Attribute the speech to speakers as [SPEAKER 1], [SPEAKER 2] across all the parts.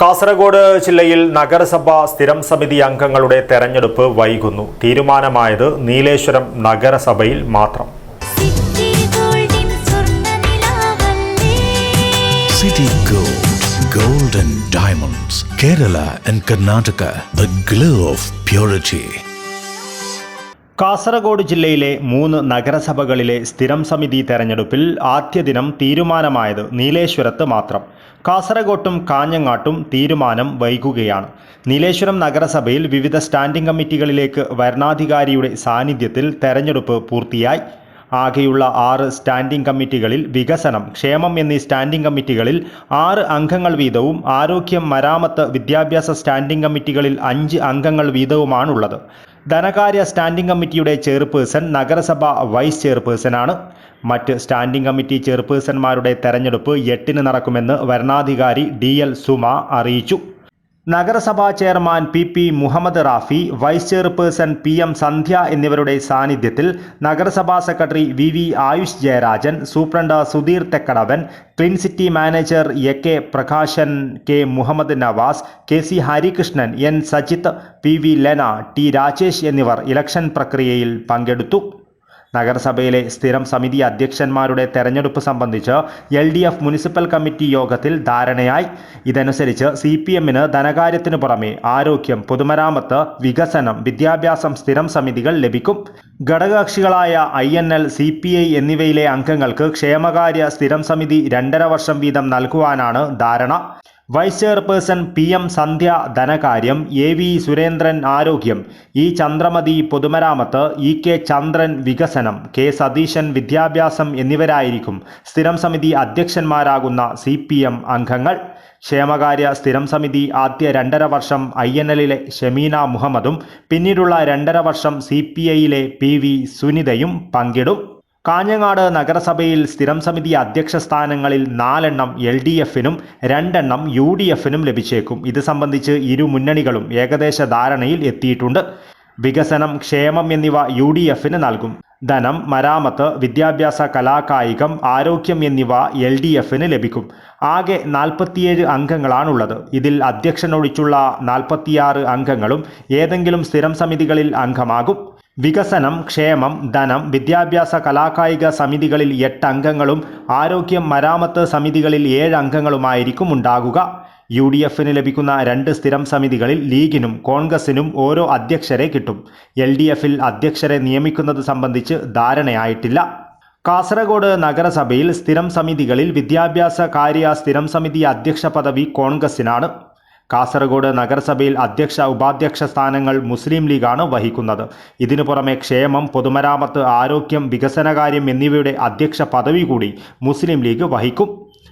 [SPEAKER 1] കാസർഗോഡ് ജില്ലയിൽ നഗരസഭ സ്ഥിരം സമിതി അംഗങ്ങളുടെ തെരഞ്ഞെടുപ്പ് വൈകുന്നു. തീരുമാനമായത് നീലേശ്വരം നഗരസഭയിൽ മാത്രം.
[SPEAKER 2] City gold സ്വർണനിലാവല്ലേ
[SPEAKER 3] diamonds. Kerala and Karnataka Diamonds, glow of Karnataka,
[SPEAKER 1] Kasaragod ജില്ലയിലെ മൂന്ന് നഗരസഭകളിലെ സ്ഥിരം സമിതി തെരഞ്ഞെടുപ്പിൽ ആദ്യ ദിനം തീരുമാനമായത് നീലേശ്വരത്ത് മാത്രം. കാസർഗോട്ടും കാഞ്ഞങ്ങാട്ടും തീരുമാനം വൈകുകയാണ്. നീലേശ്വരം നഗരസഭയിൽ വിവിധ സ്റ്റാൻഡിംഗ് കമ്മിറ്റികളിലേക്ക് വരണാധികാരിയുടെ സാന്നിധ്യത്തിൽ തെരഞ്ഞെടുപ്പ് പൂർത്തിയായി. ആകെയുള്ള ആറ് സ്റ്റാൻഡിംഗ് കമ്മിറ്റികളിൽ വികസനം ക്ഷേമം എന്നീ സ്റ്റാൻഡിംഗ് കമ്മിറ്റികളിൽ ആറ് അംഗങ്ങൾ വീതവും ആരോഗ്യം മരാമത്ത് വിദ്യാഭ്യാസ സ്റ്റാൻഡിംഗ് കമ്മിറ്റികളിൽ അഞ്ച് അംഗങ്ങൾ വീതവുമാണുള്ളത്. ധനകാര്യ സ്റ്റാൻഡിംഗ് കമ്മിറ്റിയുടെ ചെയർപേഴ്സൺ നഗരസഭ വൈസ് ചെയർപേഴ്സണാണ്. മറ്റ് സ്റ്റാൻഡിംഗ് കമ്മിറ്റി ചെയർപേഴ്സന്മാരുടെ തെരഞ്ഞെടുപ്പ് എട്ടിന് നടക്കുമെന്ന് വരണാധികാരി ഡി എൽ സുമ അറിയിച്ചു. നഗരസഭാ chairman P P Muhammad Rafi vice chairperson P M Sandhya എന്നിവരുടെ സാന്നിധ്യത്തിൽ നഗരസഭാ secretary V V Ayush Jayarajan superintendent Sudheer Thekkadavan clean city manager A K Prakashan K Muhammad Navas K C Harikrishnan N Sajith P V Lena T Rajesh എന്നിവർ election പ്രക്രിയയിൽ പങ്കെടുത്തു. നഗരസഭയിലെ സ്ഥിരം സമിതി അധ്യക്ഷന്മാരുടെ തെരഞ്ഞെടുപ്പ് സംബന്ധിച്ച് L D F municipal committee യോഗത്തിൽ ധാരണയായി. ഇതനുസരിച്ച് സി പി എമ്മിന് ധനകാര്യത്തിനു പുറമെ ആരോഗ്യം പൊതുമരാമത്ത് വികസനം വിദ്യാഭ്യാസം സ്ഥിരം സമിതികൾ ലഭിക്കും. ഘടകകക്ഷികളായ I N L C P I എന്നിവയിലെ അംഗങ്ങൾക്ക് ക്ഷേമകാര്യ സ്ഥിരം സമിതി രണ്ടര വർഷം വീതം നൽകുവാനാണ് ധാരണ. Vice chairperson P M Sandhya ധനകാര്യം എ വി സുരേന്ദ്രൻ ആരോഗ്യം ഇ ചന്ദ്രമതി പൊതുമരാമത്ത് ഇ കെ ചന്ദ്രൻ വികസനം കെ സതീശൻ വിദ്യാഭ്യാസം എന്നിവരായിരിക്കും സ്ഥിരം സമിതി അധ്യക്ഷന്മാരാകുന്ന സി അംഗങ്ങൾ. ക്ഷേമകാര്യ സ്ഥിരം സമിതി ആദ്യ രണ്ടര വർഷം ഐ എൻ എല്ലിലെ ഷമീന മുഹമ്മദും പിന്നീടുള്ള രണ്ടര വർഷം സി പി ഐയിലെ പി വി സുനിതയും പങ്കിടും. കാഞ്ഞങ്ങാട് നഗരസഭയിൽ സ്ഥിരം സമിതി അധ്യക്ഷ സ്ഥാനങ്ങളിൽ നാലെണ്ണം എൽ ഡി എഫിനും രണ്ടെണ്ണം യു ഡി എഫിനും ലഭിച്ചേക്കും. ഇത് സംബന്ധിച്ച് ഇരു മുന്നണികളും ഏകദേശ ധാരണയിൽ എത്തിയിട്ടുണ്ട്. വികസനം ക്ഷേമം എന്നിവ യു ഡി എഫിന് നൽകും. ധനം മരാമത്ത് വിദ്യാഭ്യാസ കലാകായികം ആരോഗ്യം എന്നിവ എൽ ഡി എഫിന് ലഭിക്കും. ആകെ നാൽപ്പത്തിയേഴ് അംഗങ്ങളാണുള്ളത്. ഇതിൽ അധ്യക്ഷനൊഴിച്ചുള്ള നാൽപ്പത്തിയാറ് അംഗങ്ങളും ഏതെങ്കിലും സ്ഥിരം സമിതികളിൽ അംഗമാകും. വികസനം ക്ഷേമം ധനം വിദ്യാഭ്യാസ കലാകായിക സമിതികളിൽ എട്ട് അംഗങ്ങളും ആരോഗ്യം മരാമത്ത് സമിതികളിൽ ഏഴ് അംഗങ്ങളുമായിരിക്കും ഉണ്ടാകുക. യു ഡി എഫിന് ലഭിക്കുന്ന രണ്ട് സ്ഥിരം സമിതികളിൽ ലീഗിനും കോൺഗ്രസിനും ഓരോ അധ്യക്ഷരെ കിട്ടും. എൽ ഡി എഫിൽ അധ്യക്ഷരെ നിയമിക്കുന്നത് സംബന്ധിച്ച് ധാരണയായിട്ടില്ല. കാസർഗോഡ് നഗരസഭയിൽ സ്ഥിരം സമിതികളിൽ വിദ്യാഭ്യാസ കാര്യ സ്ഥിരം സമിതി അധ്യക്ഷ പദവി കോൺഗ്രസിനാണ്. കാസർഗോഡ് നഗരസഭയിൽ അധ്യക്ഷ ഉപാധ്യക്ഷ സ്ഥാനങ്ങൾ മുസ്ലിം ലീഗാണ് വഹിക്കുന്നത്. ഇതിനു പുറമെ ക്ഷേമം പൊതുമരാമത്ത് ആരോഗ്യം വികസനകാര്യം എന്നിവയുടെ അധ്യക്ഷ പദവി കൂടി മുസ്ലിം ലീഗ് വഹിക്കും.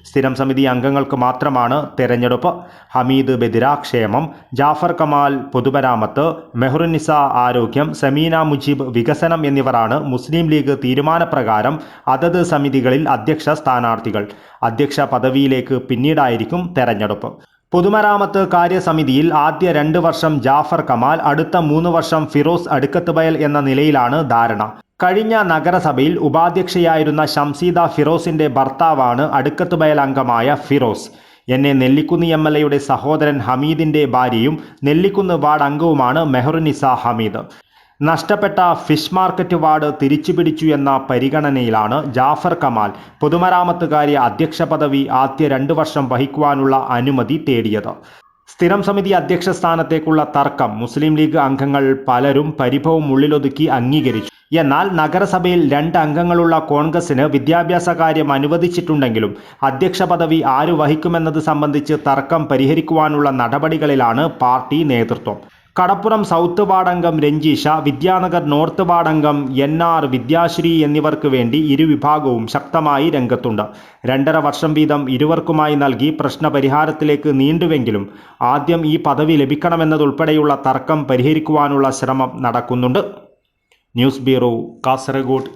[SPEAKER 1] സ്ഥിരം സമിതി അംഗങ്ങൾക്ക് മാത്രമാണ് തെരഞ്ഞെടുപ്പ്. ഹമീദ് ബദിര ക്ഷേമം ജാഫർ കമാൽ പൊതുമരാമത്ത് മെഹറുനിസ ആരോഗ്യം സമീന മുജീബ് വികസനം എന്നിവരാണ് മുസ്ലിം ലീഗ് തീരുമാനപ്രകാരം അതത് സമിതികളിൽ അധ്യക്ഷ സ്ഥാനാർത്ഥികൾ. അധ്യക്ഷ പദവിയിലേക്ക് പിന്നീടായിരിക്കും തെരഞ്ഞെടുപ്പ്. പൊതുമരാമത്ത് കാര്യസമിതിയിൽ ആദ്യ രണ്ട് വർഷം ജാഫർ കമാൽ അടുത്ത മൂന്ന് വർഷം ഫിറോസ് അടുക്കത്തുബയൽ എന്ന നിലയിലാണ് ധാരണ. കഴിഞ്ഞ നഗരസഭയിൽ ഉപാധ്യക്ഷയായിരുന്ന ഷംസീദ ഫിറോസിന്റെ ഭർത്താവാണ് അടുക്കത്തുബയൽ അംഗമായ ഫിറോസ്. എന്നെ നെല്ലിക്കുന്ന് എം എൽ എയുടെ സഹോദരൻ ഹമീദിന്റെ ഭാര്യയും നെല്ലിക്കുന്ന് വാർഡ് അംഗവുമാണ് മെഹറുനിസ ഹമീദ്. നഷ്ടപ്പെട്ട ഫിഷ് മാർക്കറ്റ് വാർഡ് തിരിച്ചുപിടിച്ചു എന്ന പരിഗണനയിലാണ് ജാഫർ കമാൽ പൊതുമരാമത്തുകാരി അധ്യക്ഷ പദവി ആദ്യ രണ്ടു വർഷം വഹിക്കുവാനുള്ള അനുമതി തേടിയത്. സ്ഥിരം സമിതി അധ്യക്ഷ സ്ഥാനത്തേക്കുള്ള തർക്കം മുസ്ലിം ലീഗ് അംഗങ്ങൾ പലരും പരിഭവം ഉള്ളിലൊതുക്കി അംഗീകരിച്ചു. എന്നാൽ നഗരസഭയിൽ രണ്ട് അംഗങ്ങളുള്ള കോൺഗ്രസിന് വിദ്യാഭ്യാസ കാര്യം അനുവദിച്ചിട്ടുണ്ടെങ്കിലും അധ്യക്ഷ പദവി ആര് വഹിക്കുമെന്നത് സംബന്ധിച്ച് തർക്കം പരിഹരിക്കുവാനുള്ള നടപടികളിലാണ് പാർട്ടി നേതൃത്വം. കടപ്പുറം സൗത്ത് വാർഡംഗം രഞ്ജീഷ വിദ്യാനഗർ നോർത്ത് വാർഡംഗം എൻ ആർ വിദ്യാശ്രീ എന്നിവർക്ക് വേണ്ടി ഇരുവിഭാഗവും ശക്തമായി രംഗത്തുണ്ട്. രണ്ടര വർഷം വീതം ഇരുവർക്കുമായി നൽകി പ്രശ്നപരിഹാരത്തിലേക്ക് നീണ്ടുവെങ്കിലും ആദ്യം ഈ പദവി ലഭിക്കണമെന്നതുൾപ്പെടെയുള്ള തർക്കം പരിഹരിക്കുവാനുള്ള ശ്രമം നടക്കുന്നുണ്ട്. News bureau Kasaragod.